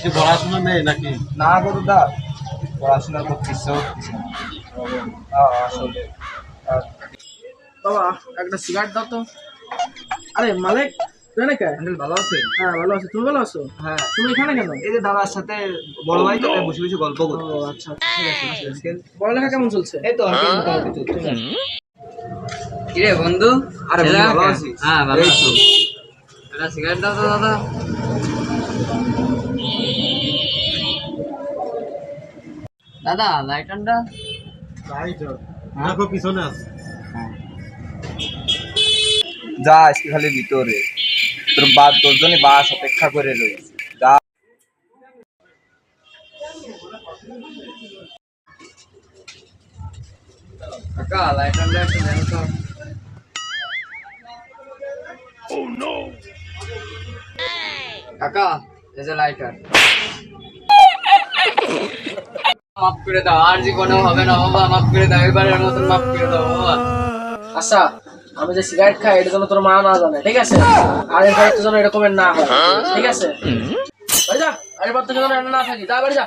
কি পড়াশোনা নেই নাকি? না গো দাদা পড়াশোনা করতে ইচ্ছা হচ্ছে। না। হ্যাঁ, আসলে বাবা একটা সিগারেট দাও তো। আরে মালিক তুই এখানে কে? আঙ্কেল ভালো আছে হ্যাঁ ভালো আছো। তুমি ভালো আছো? হ্যাঁ। তুমি এখানে কেন? এই যে দাদার সাথে বড় ভাই তো বসে বসে গল্প ও আচ্ছা পড়ালেখা কেমন চলছে? এই তো আঙ্কেল মোটামুটি চলছে। কিরে বন্ধু? আরে ভালো? হ্যাঁ ভালো আছি। একটা সিগারেট দাও তো দাদা। দাদা তাই তো দেখো পিছনে আছে। যা আজকে খালি ভিতরে। তোর বাদ জন্য বাস অপেক্ষা করে রয়েছে। যা। কাকা লাইটারটা একটু দেন তো। কাকা এই যে লাইটার মাফ করে দাও, আর জীবনেও হবে না বাবা, মাফ করে দাও, এবারের মতন মাফ করে দাও বাবা। আচ্ছা আমি যে সিগারেট খাই, এটা যেন তোর মা না জানে, ঠিক আছে? আর এরপরে তো যেন এরকমের না হয়, ঠিক আছে? বাড়ি যা, আর থেকে যেন না থাকি যা বাড়ি যা।